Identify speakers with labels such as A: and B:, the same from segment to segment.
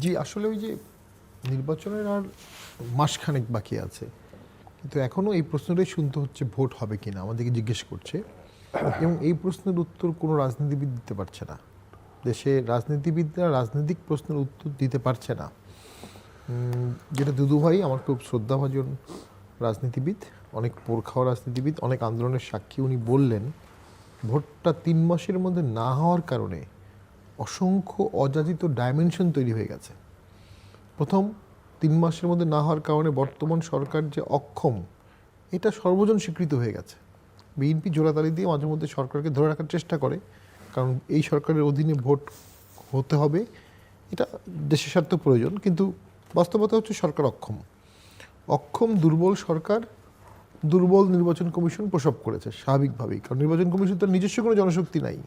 A: জি, আসলে ওই যে নির্বাচনের আর মাসখানেক বাকি আছে। কিন্তু এখনও এই প্রশ্নটাই শুনতে হচ্ছে ভোট হবে কিনা, আমাদেরকে জিজ্ঞেস করছে। এবং এই প্রশ্নের উত্তর কোনো রাজনীতিবিদ দিতে পারছে না। দেশে রাজনীতিবিদরা রাজনৈতিক প্রশ্নের উত্তর দিতে পারছে না। যেটা দুদু ভাই, আমার খুব শ্রদ্ধাভাজন রাজনীতিবিদ, অনেক পোরখাওয়া রাজনীতিবিদ, অনেক আন্দোলনের সাক্ষী উনি বললেন, ভোটটা তিন মাসের মধ্যে না হওয়ার কারণে অসংখ্য অযাচিত ডাইমেনশন তৈরি হয়ে গেছে। প্রথম তিন মাসের মধ্যে না হওয়ার কারণে বর্তমান সরকার যে অক্ষম, এটা সর্বজন স্বীকৃত হয়ে গেছে। বিএনপি জোড়াতালি দিয়ে মাঝে মধ্যে সরকারকে ধরে রাখার চেষ্টা করে, কারণ এই সরকারের অধীনে ভোট হতে হবে, এটা দেশের স্বার্থ প্রয়োজন, কিন্তু বাস্তবতা হচ্ছে সরকার অক্ষম। অক্ষম, দুর্বল সরকার, দুর্বল নির্বাচন কমিশন প্রসব করেছে, স্বাভাবিকভাবেই, কারণ নির্বাচন কমিশন তার নিজস্ব কোনো জনশক্তি নাই।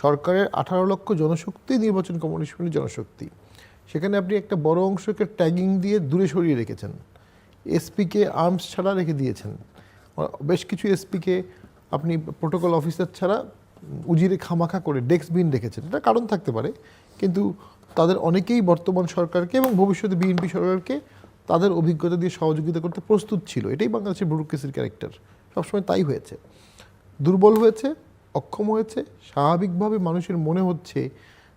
A: সরকারের আঠারো লক্ষ জনশক্তি, নির্বাচন কমিশনের জনশক্তি। সেখানে আপনি একটা বড় অংশকে ট্যাগিং দিয়ে দূরে সরিয়ে রেখেছেন। এসপিকে আর্মস ছাড়া রেখে দিয়েছেন। বেশ কিছু এসপিকে আপনি প্রোটোকল অফিসার ছাড়া উজিরে খামাখা করে ডেস্ক বিন রেখেছেন। এটা কারণ থাকতে পারে, কিন্তু তাদের অনেকেই বর্তমান সরকারকে এবং ভবিষ্যতে বিএনপি সরকারকে তাদের অভিজ্ঞতা দিয়ে সহযোগিতা করতে প্রস্তুত ছিল। এটাই বাংলাদেশের ব্যুরোক্রেসির ক্যারেক্টার সবসময় তাই হয়েছে। দুর্বল হয়েছে অক্ষম হয়েছে। স্বাভাবিকভাবে মানুষের মনে হচ্ছে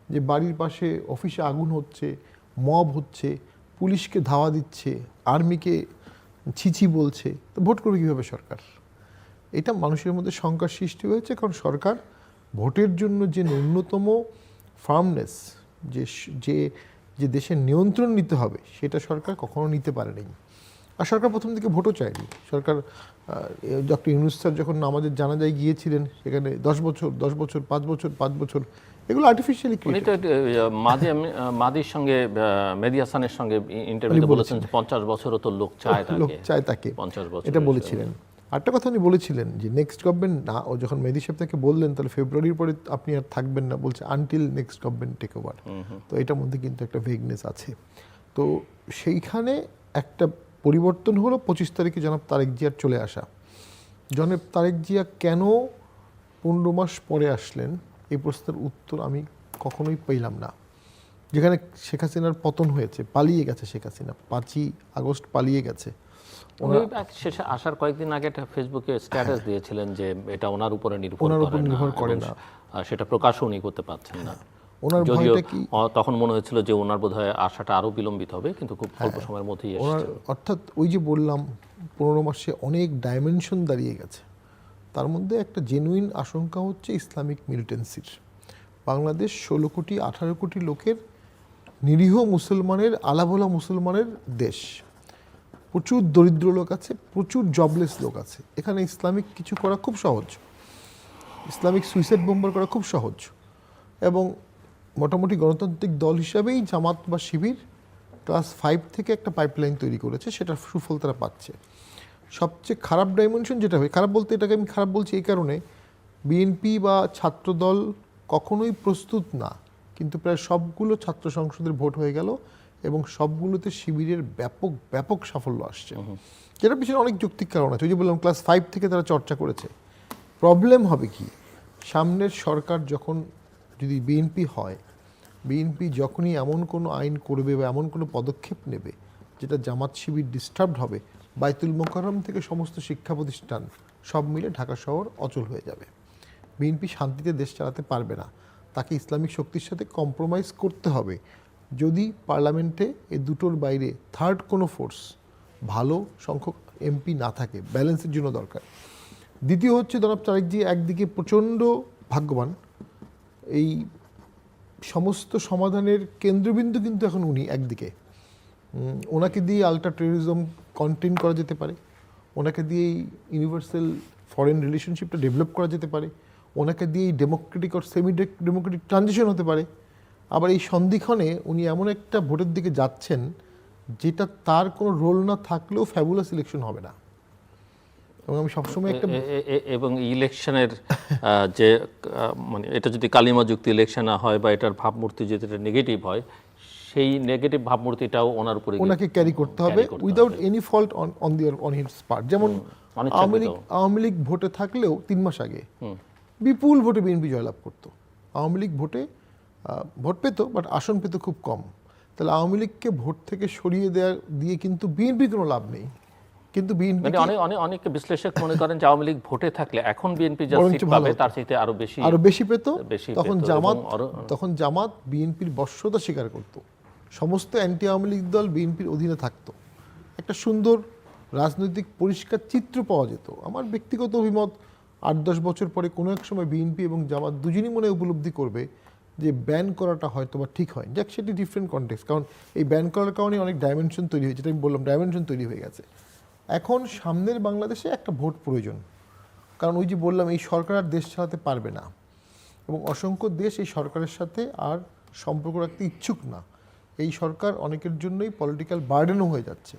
A: যে বাড়ির পাশে অফিসে আগুন হচ্ছে, মব হচ্ছে, পুলিশকে ধাওয়া দিচ্ছে, আর্মিকে ছিছি বলছে। তো ভোট করবে কীভাবে সরকার? এটা মানুষের মধ্যে শঙ্কার সৃষ্টি হয়েছে কারণ সরকার ভোটের জন্য যে ন্যূনতম ফার্মনেস যে যে যে দেশের নিয়ন্ত্রণ নিতে হবে, সেটা সরকার কখনো নিতে পারেনি। আর সরকার প্রথম দিকে ভোটও চায়নি। সরকার ডক্টর ইউনুস স্যার যখন আমাদের জানাজায় গিয়েছিলেন সেখানে দশ বছর দশ বছর পাঁচ বছর পাঁচ বছর এগুলো আর্টিফিশিয়ালি
B: উনি তো মাদি মাদির সঙ্গে মেহেদী হাসানের সঙ্গে ইন্টারভিউতে বলেছেন যে পঞ্চাশ বছরও তো লোক চায় তাকে।
A: লোক চায় তাকে।
B: পঞ্চাশ বছর
A: এটা বলেছিলেন। আরেকটা কথা উনি বলেছিলেন যে নেক্সট গভর্নমেন্ট না ও যখন মেদি সাহেব তাকে বললেন তাহলে ফেব্রুয়ারির পরে আপনি আর থাকবেন না বলছে until next government take over তো এটার মধ্যে কিন্তু একটা ভেগনেস আছে। তো সেইখানে একটা পরিবর্তন হলো পঁচিশ তারিখে জনাব তারেক জিয়ার চলে আসা। জনাব তারেক জিয়া কেন পনেরো মাস পরে আসলেন? এই প্রশ্নের উত্তর আমি কখনোই পেলাম না। যেখানে শেখ হাসিনার পতন হয়েছে পালিয়ে গেছে শেখ হাসিনা। পাঁচই আগস্ট পালিয়ে গেছে।
B: শেষে আসার কয়েকদিন আগে একটা ফেসবুকে স্ট্যাটাস দিয়েছিলেন যে এটা ওনার উপরে নির্ভর
A: ওনার উপর নির্ভর করে না।
B: সেটা প্রকাশও উনি করতে পারছেন না।
A: ওনার ভয়টা কি?
B: তখন মনে হয়েছিল যে ওনার বোধহয় আসাটা আরও বিলম্বিত হবে কিন্তু খুব অল্প সময়ের মধ্যেই
A: ওনার অর্থাৎ ওই যে বললাম পনেরো মাসে অনেক ডাইমেনশন দাঁড়িয়ে গেছে। তার মধ্যে একটা জেনুইন আশঙ্কা হচ্ছে ইসলামিক মিলিটেন্সির বাংলাদেশ ষোলো কোটি আঠারো কোটি লোকের নিরীহ মুসলমানের আলাভোলা মুসলমানের দেশ। প্রচুর দরিদ্র লোক আছে প্রচুর জবলেস লোক আছে। এখানে ইসলামিক কিছু করা খুব সহজ। ইসলামিক সুইসাইড বোম্বার করা খুব সহজ। এবং মোটামুটি গণতান্ত্রিক দল হিসাবেই জামাত বা শিবির ক্লাস ফাইভ থেকে একটা পাইপলাইন তৈরি করেছে সেটা সুফল তারা পাচ্ছে। সবচেয়ে খারাপ ডাইমেনশন যেটা হয় খারাপ বলতে এটাকে আমি খারাপ বলছি এই কারণে বিএনপি বা ছাত্রদল কখনোই প্রস্তুত না কিন্তু প্রায় সবগুলো ছাত্র সংসদের ভোট হয়ে গেল এবং সবগুলোতে শিবিরের ব্যাপক ব্যাপক সাফল্য আসছে। যেটার পিছনে অনেক যৌক্তিক কারণ আছে। ওই যে বললাম ক্লাস ফাইভ থেকে তারা চর্চা করেছে। প্রবলেম হবে কি? সামনের সরকার যখন যদি বিএনপি হয় বিএনপি যখনই এমন কোনো আইন করবে বা এমন কোনো পদক্ষেপ নেবে, যেটা জামাত শিবির ডিস্টার্বড হবে, বাইতুল মোকাররম থেকে সমস্ত শিক্ষা প্রতিষ্ঠান সব মিলে ঢাকা শহর অচল হয়ে যাবে। বিএনপি শান্তিতে দেশ চালাতে পারবে না। তাকে ইসলামিক শক্তির সাথে কম্প্রোমাইজ করতে হবে। যদি পার্লামেন্টে এ দুটোর বাইরে থার্ড কোনো ফোর্স ভালো সংখ্যক এমপি না থাকে, ব্যালেন্সের জন্য দরকার। দ্বিতীয় হচ্ছে জনাব তারেকজি একদিকে প্রচণ্ড ভাগ্যবান। এই সমস্ত সমাধানের কেন্দ্রবিন্দু কিন্তু এখন উনি একদিকে। ওনাকে দিয়ে আলট্রা টেরোরিজম কন্টেন করা যেতে পারে। ওনাকে দিয়ে ইউনিভার্সাল ফরেন রিলেশনশিপটা ডেভেলপ করা যেতে পারে। ওনাকে দিয়েই ডেমোক্রেটিক আর সেমি ডেমোক্রেটিক ট্রানজিশন হতে পারে। আবার এই সন্ধিক্ষণে উনি এমন একটা ভোটের দিকে যাচ্ছেন, যেটা তার কোনো রোল না থাকলেও ফ্যাবুলাস ইলেকশন হবে না। এবং আমি সবসময় একটা
B: এবং ইলেকশনের যে মানে এটা যদি কালিমা যুক্ত ইলেকশন হয় বা এটার ভাবমূর্তি যদি এটা নেগেটিভ হয় সেই নেগেটিভ ভাবমূর্তিটাও ওনার উপরে
A: ওনাকে ক্যারি করতে হবে without any fault on on their on his part যেমন আওয়ামী লীগ আওয়ামী লীগ ভোটে থাকলেও তিন মাস আগে বিপুল ভোটে বিএনপি জয়লাভ করতো। আওয়ামী লীগ ভোটে ভোট পেত বাট আসন পেত খুব কম। তাহলে আওয়ামী লীগকে ভোট থেকে সরিয়ে দেওয়া দিয়ে কিন্তু বিএনপি কোনো লাভ নেই। কিন্তু বিএনপি
B: মানে অনেক অনেক অনেক বিশ্লেষক মনে করেন যে আওয়ামী লীগ ভোটে থাকলে এখন বিএনপি যা সিট পাবে তার চাইতে আরও বেশি
A: আরও বেশি পেত। তখন জামাত তখন জামাত বিএনপির বর্ষতা স্বীকার করত। সমস্ত অ্যান্টি আওয়ামী লীগ দল বিএনপির অধীনে থাকতো। একটা সুন্দর রাজনৈতিক পরিষ্কার চিত্র পাওয়া যেত। আমার ব্যক্তিগত অভিমত আট দশ বছর পরে কোনো এক সময় বিএনপি এবং জামাত দুজনই মনে উপলব্ধি করবে যে ব্যান করাটা হয়তো বা ঠিক হয় যাক সেটি ডিফারেন্ট কন্টেক্স কারণ এই ব্যান করার কারণে অনেক ডাইমেনশন তৈরি হয়েছে যেটা আমি বললাম ডাইমেনশন তৈরি হয়ে গেছে। এখন সামনের বাংলাদেশে একটা ভোট প্রয়োজন। কারণ ওই যে বললাম এই সরকার আর দেশ চালাতে পারবে না। এবং অসংখ্য দেশ এই সরকারের সাথে আর সম্পর্ক রাখতে ইচ্ছুক না। এই সরকার অনেকের জন্যই পলিটিক্যাল বার্ডেনও হয়ে যাচ্ছে।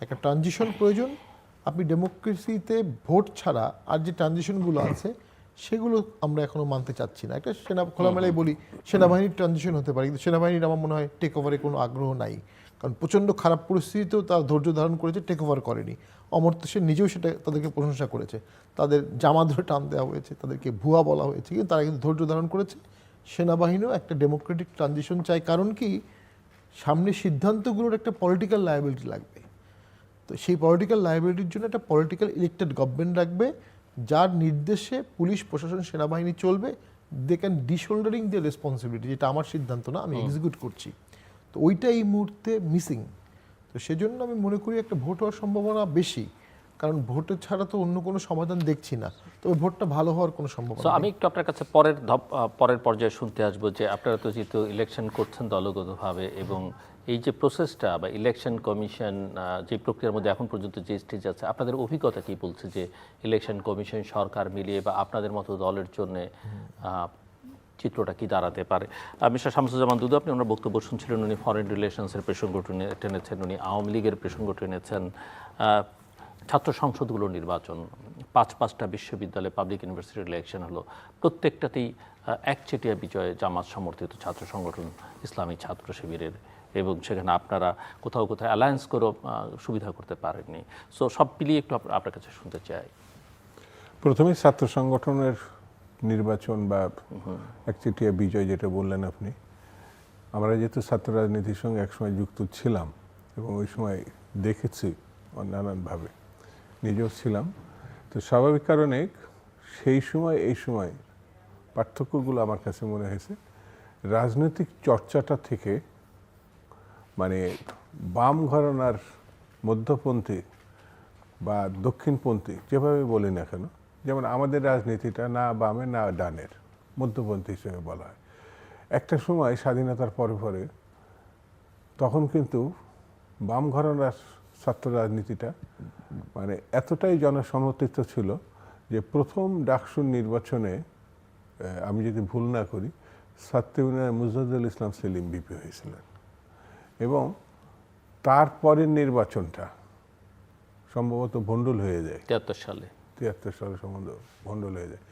A: একটা ট্রানজিশন প্রয়োজন। আপনি ডেমোক্রেসিতে ভোট ছাড়া আর যে ট্রানজিশনগুলো আছে সেগুলো আমরা এখনও মানতে চাচ্ছি না। একটা সেনা খোলামেলায় বলি সেনাবাহিনীর ট্রানজিশন হতে পারে। কিন্তু সেনাবাহিনীর আমার মনে হয় টেক ওভারে কোনো আগ্রহ নাই। কারণ প্রচণ্ড খারাপ পরিস্থিতিতেও তারা ধৈর্য ধারণ করেছে টেক ওভার করেনি। অমর্ত্য সেন নিজেও সেটা তাদেরকে প্রশংসা করেছে। তাদের জামা ধরে টান দেওয়া হয়েছে তাদেরকে ভুয়া বলা হয়েছে কিন্তু তারা কিন্তু ধৈর্য ধারণ করেছে। সেনাবাহিনীও একটা ডেমোক্রেটিক ট্রানজিশন চায় কারণ কি? সামনে সিদ্ধান্তগুলোর একটা পলিটিক্যাল লায়াবিলিটি লাগবে। তো সেই পলিটিক্যাল লায়াবিলিটির জন্য একটা পলিটিক্যাল ইলেক্টেড গভর্নমেন্ট রাখবে যার নির্দেশে পুলিশ প্রশাসন সেনাবাহিনী চলবে। They can dishouldering the responsibility যেটা আমার সিদ্ধান্ত না আমি এক্সিকিউট করছি। তো ওইটা এই মুহূর্তে মিসিং তো সেজন্য আমি মনে করি একটা ভোট হওয়ার সম্ভাবনা বেশি। কারণ ভোটের ছাড়া তো অন্য কোনো সমাধান দেখছি না। তবে ভোটটা ভালো হওয়ার কোনো সম্ভাবনা
B: আমি একটু আপনার কাছে পরের পরের পর্যায়ে শুনতে আসব যে আপনারা তো যেহেতু ইলেকশন করছেন দলগতভাবে এবং এই যে প্রসেসটা বা ইলেকশন কমিশন যে প্রক্রিয়ার মধ্যে এখন পর্যন্ত যে স্টেজ আছে আপনাদের অভিজ্ঞতা কি বলছে যে ইলেকশন কমিশন সরকার মিলিয়ে বা আপনাদের মতো দলের জন্য চিত্রটা কি দাঁড়াতে পারে? মিস্টার শামসুজ্জামান দুদু, আপনি ওনার বক্তব্য শুনছিলেন, উনি ফরেন রিলেশনসের প্রসঙ্গ টেনে- টেনেছেন উনি আওয়ামী লীগের প্রসঙ্গ টেনেছেন ছাত্র সংসদগুলো নির্বাচন, পাঁচ পাঁচটা বিশ্ববিদ্যালয়ে পাবলিক ইউনিভার্সিটির ইলেকশন হলো। প্রত্যেকটাতেই একচেটিয়া বিজয়ে জামাত সমর্থিত ছাত্র সংগঠন, ইসলামী ছাত্র শিবিরের, এবং সেখানে আপনারা কোথাও কোথাও অ্যালায়েন্স করেও সুবিধা করতে পারেননি। সো সব মিলিয়ে একটু আপনার কাছে শুনতে চাই।
C: প্রথমে ছাত্র সংগঠনের নির্বাচন বা একচেটিয়া বিজয় যেটা বললেন আপনি, আমরা যেহেতু ছাত্র রাজনীতির সঙ্গে একসময় যুক্ত ছিলাম এবং ওই সময় দেখেছি নানানভাবে, নিজেও ছিলাম, তো স্বাভাবিক কারণে সেই সময়, এই সময় পার্থক্যগুলো আমার কাছে মনে হয়েছে। রাজনৈতিক চর্চাটা থেকে মানে বাম ঘরানার মধ্যপন্থী বা দক্ষিণপন্থী যেভাবে বলি না কেন যেমন আমাদের রাজনীতিটা না বামে, না ডানের, মধ্যপন্থী হিসেবে বলা হয়। একটা সময় স্বাধীনতার পরে পরে তখন কিন্তু বাম ঘরানার ছাত্র রাজনীতিটা মানে এতটাই জনসমর্থিত ছিল যে প্রথম ডাকসুর নির্বাচনে আমি যদি ভুল না করি ছাত্র মুজাহিদুল ইসলাম সেলিম বিপি হয়েছিলেন। এবং তারপরের নির্বাচনটা সম্ভবত ভণ্ডুল হয়ে যায়।
B: তিয়াত্তর সালে।
C: তিয়াত্তর সালে সম্বন্ধ ভণ্ডল হয়ে যায়।